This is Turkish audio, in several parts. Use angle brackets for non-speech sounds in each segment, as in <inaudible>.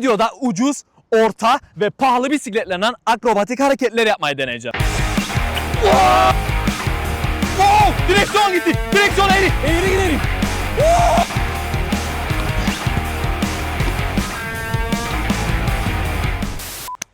videoda ucuz, orta ve pahalı bisikletlerle akrobatik hareketler yapmayı deneyeceğim. Wow! Wow! Direksiyon gitti. Direksiyon eğri. Eğri gidelim. Wow!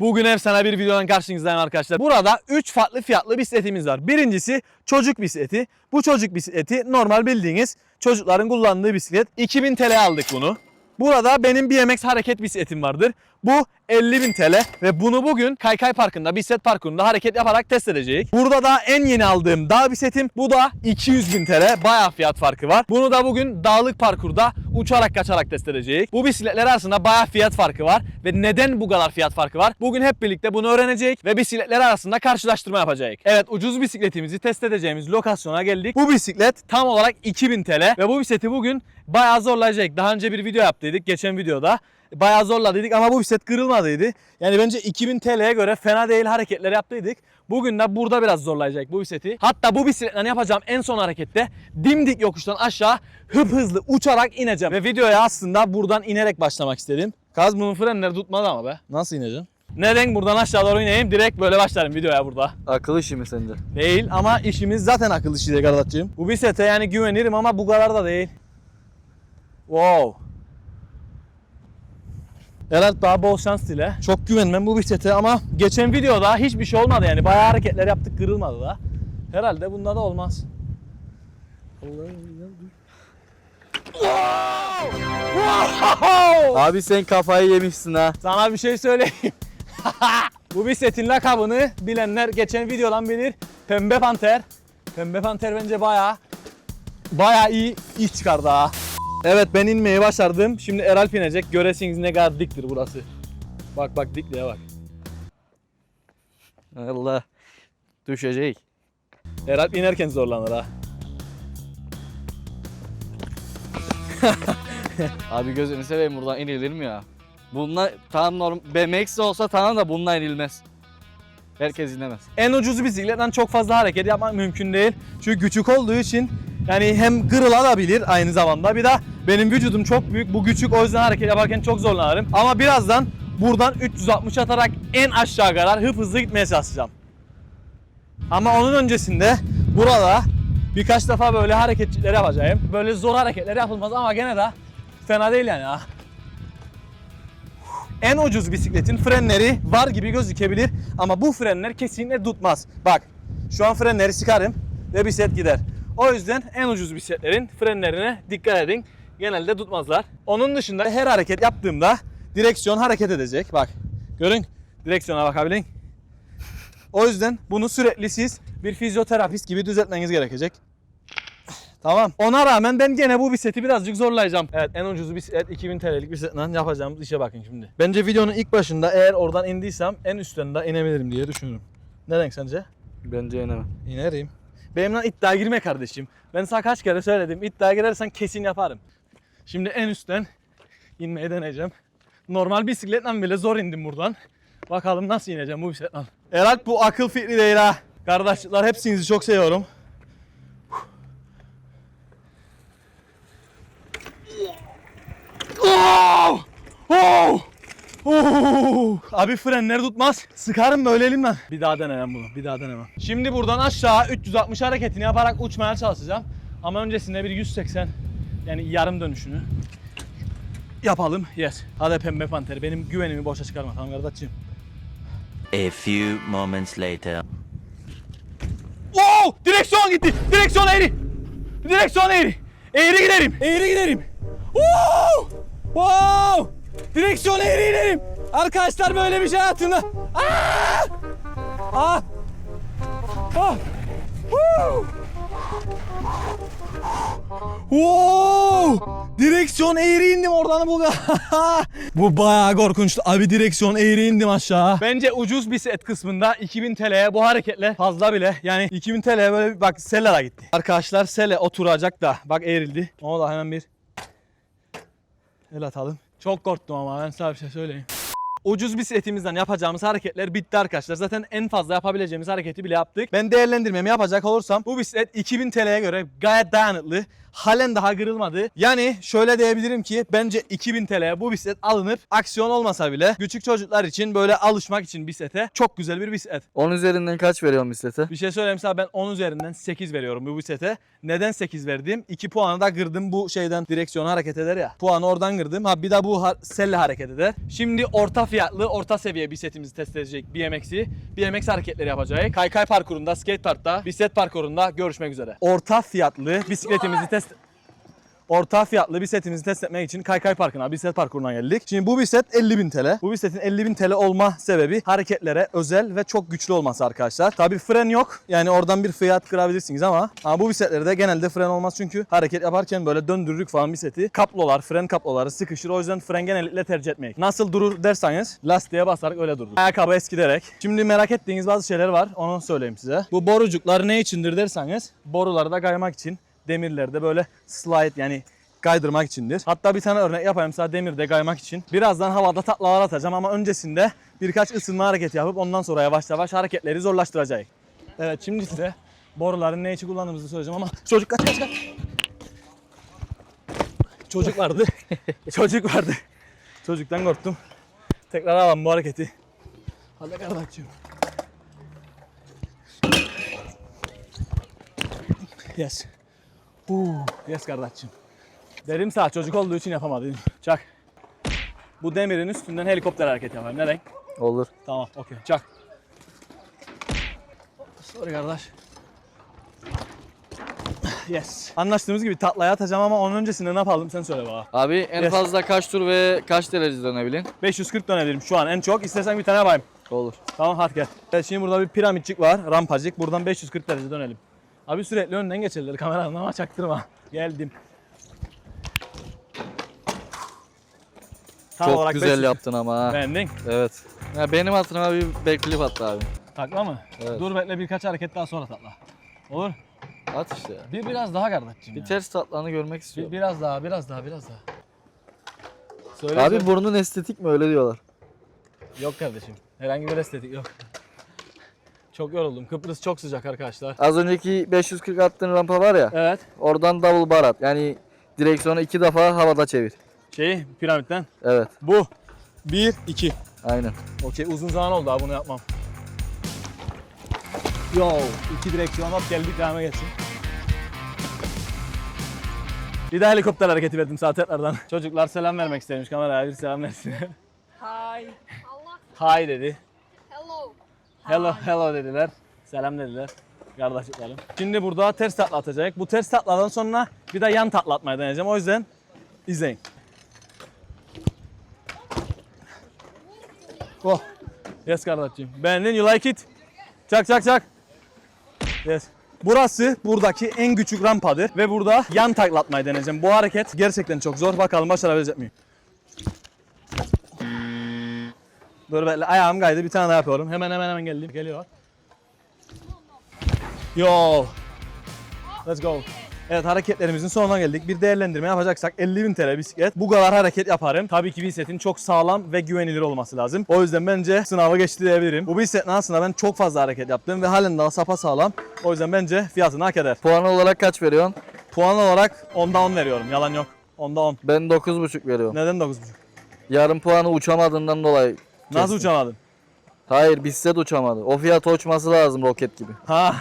Bugün efsane bir videodan karşınızdayım arkadaşlar. Burada 3 farklı fiyatlı bisikletimiz var. Birincisi çocuk bisikleti. Bu çocuk bisikleti normal bildiğiniz çocukların kullandığı bisiklet. 2000 TL aldık bunu. Burada benim BMX hareket bisikletim vardır. Bu 50.000 TL ve bunu bugün Kaykay Parkı'nda, bisiklet parkurunda hareket yaparak test edeceğiz. Burada da en yeni aldığım dağ bisikletim. Bu da 200.000 TL. Bayağı fiyat farkı var. Bunu da bugün dağlık parkurda uçarak kaçarak test edeceğiz. Bu bisikletler arasında bayağı fiyat farkı var ve neden bu kadar fiyat farkı var? Bugün hep birlikte bunu öğrenecek ve bisikletler arasında karşılaştırma yapacağız. Evet ucuz bisikletimizi test edeceğimiz lokasyona geldik. Bu bisiklet tam olarak 2000 TL ve bu bisikleti bugün bayağı zorlayacak. Daha önce bir video yaptıydık geçen videoda. Bayağı zorladıydık ama bu bisiklet kırılmadıydı. Yani bence 2000 TL'ye göre fena değil hareketler yaptıydık. Bugün de burada biraz zorlayacak bu bisikleti. Hatta bu bisikletle yapacağım en son harekette dimdik yokuştan aşağı hıp hızlı uçarak ineceğim. Ve videoya aslında buradan inerek başlamak istedim. Kaz bunun frenleri tutmadı ama be. Nasıl ineceğim? Neden buradan aşağı doğru ineyim? Direkt böyle başlarım videoya burada. Akıl işi mi sence? Değil ama işimiz zaten akıl işi diye. Bu bisiklete yani güvenirim ama bu kadar da değil. Wow. Herhalde daha bol şans dile. Çok güvenmem bu bisiklete ama geçen videoda hiçbir şey olmadı yani. Bayağı hareketler yaptık kırılmadı da. Herhalde bunda da olmaz. Abi sen kafayı yemişsin ha. Sana bir şey söyleyeyim. <laughs> Bu bisikletin lakabını bilenler geçen videodan bilir. Pembe Panter. Pembe Panter bence bayağı bayağı iyi iş çıkardı ha. Evet ben inmeyi başardım. Şimdi Eralp inecek. Göresiniz ne kadar diktir burası. Bak bak dikliğe bak. Allah. Düşecek. Eralp inerken zorlanır ha. <laughs> Abi gözünü seveyim buradan inilir mi ya? Bunlar tam norm BMX olsa tamam da bununla inilmez. Herkes inemez. En ucuz bisikletten çok fazla hareket yapmak mümkün değil. Çünkü küçük olduğu için yani hem kırılabilir aynı zamanda bir de benim vücudum çok büyük. Bu küçük o yüzden hareket yaparken çok zorlanırım. Ama birazdan buradan 360 atarak en aşağı kadar hıp hızlı gitmeye çalışacağım. Ama onun öncesinde burada birkaç defa böyle hareketler yapacağım. Böyle zor hareketler yapılmaz ama gene de fena değil yani ha. En ucuz bisikletin frenleri var gibi gözükebilir ama bu frenler kesinlikle tutmaz. Bak şu an frenleri sıkarım ve bisiklet gider. O yüzden en ucuz bisikletlerin frenlerine dikkat edin. Genelde tutmazlar. Onun dışında her hareket yaptığımda direksiyon hareket edecek. Bak görün direksiyona bakabilin. O yüzden bunu sürekli siz bir fizyoterapist gibi düzeltmeniz gerekecek. Tamam. Ona rağmen ben gene bu bisikleti birazcık zorlayacağım. Evet en ucuz bisiklet 2000 TL'lik bisikletle yapacağımız işe bakın şimdi. Bence videonun ilk başında eğer oradan indiysem en üstten de inebilirim diye düşünüyorum. Neden sence? Bence inemem. İnerim. Benimle iddiaya girme kardeşim. Ben sana kaç kere söyledim. İddiaya girersen kesin yaparım. Şimdi en üstten inmeye deneyeceğim. Normal bisikletle bile zor indim buradan. Bakalım nasıl ineceğim bu bisikletle. Herhalde bu akıl fikri değil ha. Kardeşler hepsinizi çok seviyorum. Oh! Oh! Oh! Abi frenleri tutmaz. Sıkarım böyle elimle. Bir daha denemem bunu. Bir daha denemem. Şimdi buradan aşağı 360 hareketini yaparak uçmaya çalışacağım. Ama öncesinde bir 180 yani yarım dönüşünü yapalım. Yes. Hadi pembe panter. Benim güvenimi boşa çıkarma tamam kardeşim. A few moments later. Oo! Direksiyon gitti. Direksiyon eğri. Direksiyon eğri. Eğri giderim. Eğri giderim. Oo! Wow! Direksiyon eğri giderim. Arkadaşlar böyle bir şey hayatımda. Aa! Aa! Ah! Woo! Wow! Direksiyon eğri indim oradan bu. <laughs> bu bayağı korkunçtu. Abi direksiyon eğri indim aşağı. Bence ucuz bir set kısmında 2000 TL'ye bu hareketle fazla bile. Yani 2000 TL'ye böyle bak Seller'a gitti. Arkadaşlar Sele oturacak da bak eğrildi. Ona da hemen bir el atalım. Çok korktum ama ben sana bir şey söyleyeyim. Ucuz bisikletimizden yapacağımız hareketler bitti arkadaşlar. Zaten en fazla yapabileceğimiz hareketi bile yaptık. Ben değerlendirmemi yapacak olursam bu bisiklet 2000 TL'ye göre gayet dayanıklı. Halen daha kırılmadı. Yani şöyle diyebilirim ki bence 2000 TL'ye bu bisiklet alınıp aksiyon olmasa bile küçük çocuklar için böyle alışmak için bisiklete çok güzel bir bisiklet. 10 üzerinden kaç veriyorsun bisiklete? Bir şey söyleyeyim sana ben 10 üzerinden 8 veriyorum bu bisiklete. Neden 8 verdim? 2 puanı da kırdım bu şeyden direksiyonu hareket eder ya. Puanı oradan kırdım. Ha bir de bu ha- selle hareket eder. Şimdi orta fiyatlı, orta seviye bisikletimizi test edecek BMX'i. BMX hareketleri yapacağız. Kaykay parkurunda, skate parkta, bisiklet parkurunda görüşmek üzere. Orta fiyatlı bisikletimizi test Orta fiyatlı bisikletimizi test etmek için Kaykay Parkı'na, bisiklet parkuruna geldik. Şimdi bu bisiklet 50.000 TL. Bu bisikletin 50.000 TL olma sebebi hareketlere özel ve çok güçlü olması arkadaşlar. Tabii fren yok. Yani oradan bir fiyat kırabilirsiniz ama, ama bu bisikletlerde genelde fren olmaz çünkü hareket yaparken böyle döndürürük falan bisikleti. Kaplolar, fren kaploları sıkışır. O yüzden fren genellikle tercih etmeyin. Nasıl durur derseniz lastiğe basarak öyle durur. Ayakkabı eskiderek. Şimdi merak ettiğiniz bazı şeyler var. Onu söyleyeyim size. Bu borucuklar ne içindir derseniz boruları da kaymak için demirlerde böyle slide yani kaydırmak içindir. Hatta bir tane örnek yapayım size demirde kaymak için. Birazdan havada taklalar atacağım ama öncesinde birkaç ısınma hareketi yapıp ondan sonra yavaş yavaş hareketleri zorlaştıracağız. Evet şimdi size boruların ne için kullandığımızı söyleyeceğim ama çocuk kaç kaç kaç. Çocuk vardı. <laughs> çocuk vardı. Çocuktan korktum. Tekrar alalım bu hareketi. Hadi kardeşim. Yes. Huu, yes kardeşim. Derim sağ çocuk olduğu için yapamadım. Çak. Bu demirin üstünden helikopter hareket yapayım. Ne renk? Olur. Tamam, okey. Çak. Sorry kardeş. Yes. Anlaştığımız gibi tatlaya atacağım ama onun öncesinde ne yapalım sen söyle bana. Abi en Yes. fazla kaç tur ve kaç derece dönebilin? 540 dönebilirim şu an en çok. İstersen bir tane yapayım. Olur. Tamam hadi gel. Evet şimdi burada bir piramitçik var. Rampacık. Buradan 540 derece dönelim. Abi sürekli önden geçerler kameranın ama çaktırma. Geldim. Tam Çok olarak güzel 540. yaptın ama ha. Beğendin. Evet. Ya benim hatıma bir backflip attı abi. Takla mı? Evet. Dur bekle birkaç hareket daha sonra takla. Olur. At işte ya. Bir biraz daha kardeşim Bir ya. ters tatlanı görmek Bir, istiyorum. biraz daha, biraz daha, biraz daha. Söyle Abi söyle. burnun estetik mi öyle diyorlar. Yok kardeşim. Herhangi bir estetik yok. Çok yoruldum. Kıbrıs çok sıcak arkadaşlar. Az önceki 540 attığın rampa var ya. Evet. Oradan double bar at. Yani direksiyonu iki defa havada çevir. Şey piramitten. Evet. Bu. Bir, iki. Aynen. Okey uzun zaman oldu ha bunu yapmam. Yo iki direksiyon hop geldik devam geçsin. Bir de helikopter hareketi verdim sağ tekrardan. <laughs> Çocuklar selam vermek istemiş kameraya bir selam versin. Hi. Hi dedi. Hello. Hello dediler. Selam dediler. Kardeşlerim. Şimdi burada ters takla atacak. Bu ters takladan sonra bir de yan takla atmayı deneyeceğim. O yüzden izleyin. Oh. Yes kardeşim. Beğendin? You like it? Çak çak çak. Yes. Burası buradaki en küçük rampadır ve burada yan taklatmayı deneyeceğim. Bu hareket gerçekten çok zor. Bakalım başarabilecek miyim? Dur bekle ayağım kaydı bir tane daha yapıyorum. Hemen hemen hemen geldim. Geliyor. Yo. Let's go. Evet hareketlerimizin sonuna geldik. Bir değerlendirme yapacaksak 50.000 TL bisiklet. Bu kadar hareket yaparım. Tabii ki bisikletin çok sağlam ve güvenilir olması lazım. O yüzden bence sınavı geçti diyebilirim. Bu bisikletin aslında ben çok fazla hareket yaptım ve halen daha sapa sağlam. O yüzden bence fiyatını hak eder. Puan olarak kaç veriyorsun? Puan olarak 10'da 10 veriyorum. Yalan yok. 10'da 10. Ben 9.5 veriyorum. Neden 9.5? Yarım puanı uçamadığından dolayı. Nasıl Kesin. uçamadın? Hayır bisiklet uçamadı. O fiyat uçması lazım roket gibi. Ha.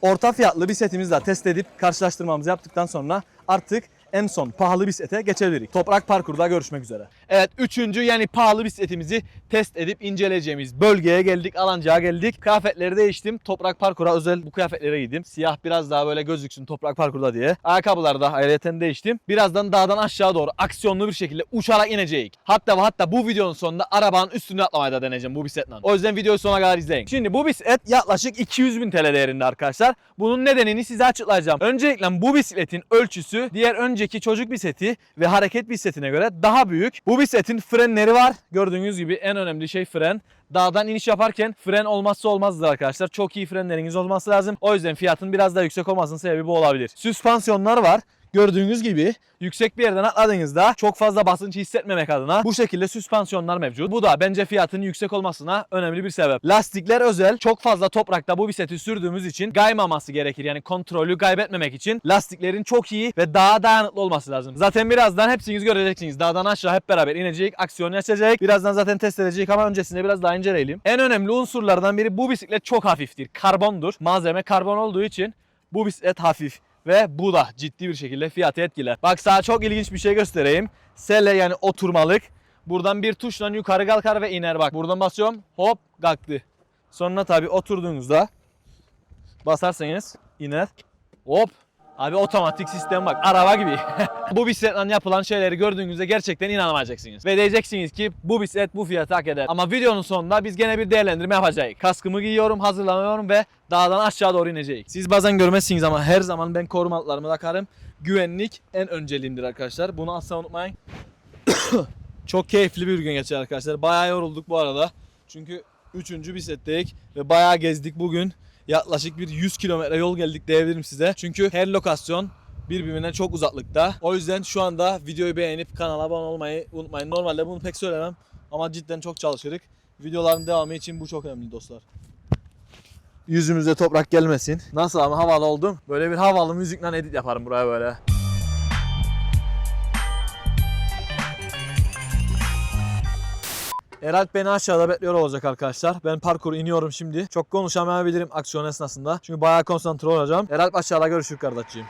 Orta fiyatlı bir setimizle test edip karşılaştırmamızı yaptıktan sonra artık en son pahalı bisiklete geçebiliriz. Toprak parkurda görüşmek üzere. Evet üçüncü yani pahalı bisikletimizi test edip inceleyeceğimiz bölgeye geldik. Alancığa geldik. Kıyafetleri değiştim. Toprak parkura özel bu kıyafetlere giydim. Siyah biraz daha böyle gözüksün toprak parkurda diye. Ayakkabıları da ayrıyeten değiştim. Birazdan dağdan aşağı doğru aksiyonlu bir şekilde uçarak ineceğiz. Hatta hatta bu videonun sonunda arabanın üstüne atlamayı da deneyeceğim bu bisikletle. O yüzden videoyu sona kadar izleyin. Şimdi bu bisiklet yaklaşık 200 bin TL değerinde arkadaşlar. Bunun nedenini size açıklayacağım. Öncelikle bu bisikletin ölçüsü diğer önceki çocuk bisikleti ve hareket bisikletine göre daha büyük. Bu bisikletin frenleri var. Gördüğünüz gibi en önemli şey fren. Dağdan iniş yaparken fren olmazsa olmazdır arkadaşlar. Çok iyi frenleriniz olması lazım. O yüzden fiyatın biraz daha yüksek olmasının sebebi bu olabilir. Süspansiyonlar var. Gördüğünüz gibi yüksek bir yerden atladığınızda çok fazla basınç hissetmemek adına bu şekilde süspansiyonlar mevcut. Bu da bence fiyatının yüksek olmasına önemli bir sebep. Lastikler özel. Çok fazla toprakta bu bisikleti sürdüğümüz için kaymaması gerekir. Yani kontrolü kaybetmemek için lastiklerin çok iyi ve daha dayanıklı olması lazım. Zaten birazdan hepsiniz göreceksiniz. Dağdan aşağı hep beraber inecek, aksiyon yaşayacak. Birazdan zaten test edecek ama öncesinde biraz daha inceleyelim. En önemli unsurlardan biri bu bisiklet çok hafiftir. Karbondur. Malzeme karbon olduğu için bu bisiklet hafif. Ve bu da ciddi bir şekilde fiyatı etkiler. Bak sana çok ilginç bir şey göstereyim. Sele yani oturmalık. Buradan bir tuşla yukarı kalkar ve iner bak. Buradan basıyorum hop kalktı. Sonra tabi oturduğunuzda basarsanız iner. Hop. Abi otomatik sistem bak araba gibi. <laughs> bu bisikletle yapılan şeyleri gördüğünüzde gerçekten inanamayacaksınız. Ve diyeceksiniz ki bu bisiklet bu fiyatı hak eder. Ama videonun sonunda biz gene bir değerlendirme yapacağız. Kaskımı giyiyorum, hazırlanıyorum ve dağdan aşağı doğru ineceğiz. Siz bazen görmezsiniz ama her zaman ben korumalarımı takarım. Güvenlik en önceliğimdir arkadaşlar. Bunu asla unutmayın. <coughs> Çok keyifli bir gün geçer arkadaşlar. Bayağı yorulduk bu arada. Çünkü üçüncü bisikletteyik ve bayağı gezdik bugün. Yaklaşık bir 100 kilometre yol geldik diyebilirim size. Çünkü her lokasyon birbirine çok uzaklıkta. O yüzden şu anda videoyu beğenip kanala abone olmayı unutmayın. Normalde bunu pek söylemem ama cidden çok çalışırık. Videoların devamı için bu çok önemli dostlar. Yüzümüze toprak gelmesin. Nasıl ama havalı oldum. Böyle bir havalı müzikle edit yaparım buraya böyle. Eralp beni aşağıda bekliyor olacak arkadaşlar. Ben parkur iniyorum şimdi. Çok konuşamayabilirim aksiyon esnasında. Çünkü bayağı konsantre olacağım. Eralp aşağıda görüşürüz kardeşciğim.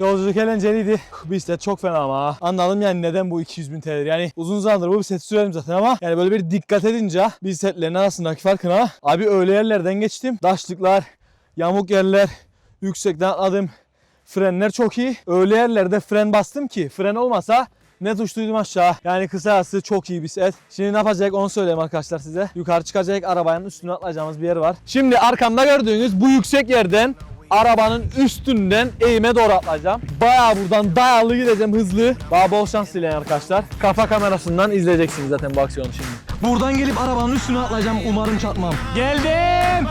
Yolculuk eğlenceliydi. Bisiklet çok fena ama. Anladım yani neden bu 200 bin TL. Yani uzun zamandır bu bisikleti sürerim zaten ama yani böyle bir dikkat edince bisikletlerin arasındaki farkına abi öyle yerlerden geçtim. Daşlıklar, yamuk yerler, yüksekten atladım. Frenler çok iyi. Öyle yerlerde fren bastım ki fren olmasa ne tuşluydum aşağı. Yani kısası çok iyi bisiklet. Şimdi ne yapacak onu söyleyeyim arkadaşlar size. Yukarı çıkacak arabanın üstüne atlayacağımız bir yer var. Şimdi arkamda gördüğünüz bu yüksek yerden arabanın üstünden eğime doğru atlayacağım. Bayağı buradan dayalı gideceğim hızlı. Daha bol şans dileyin arkadaşlar. Kafa kamerasından izleyeceksiniz zaten bu aksiyonu şimdi. Buradan gelip arabanın üstüne atlayacağım. Umarım çarpmam. Geldim.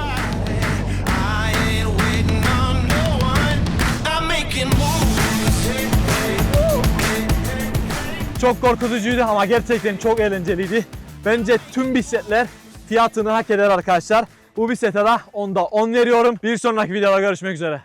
Çok korkutucuydu ama gerçekten çok eğlenceliydi. Bence tüm bisikletler fiyatını hak eder arkadaşlar. Bu bisiklete de 10'da 10 veriyorum. Bir sonraki videoda görüşmek üzere.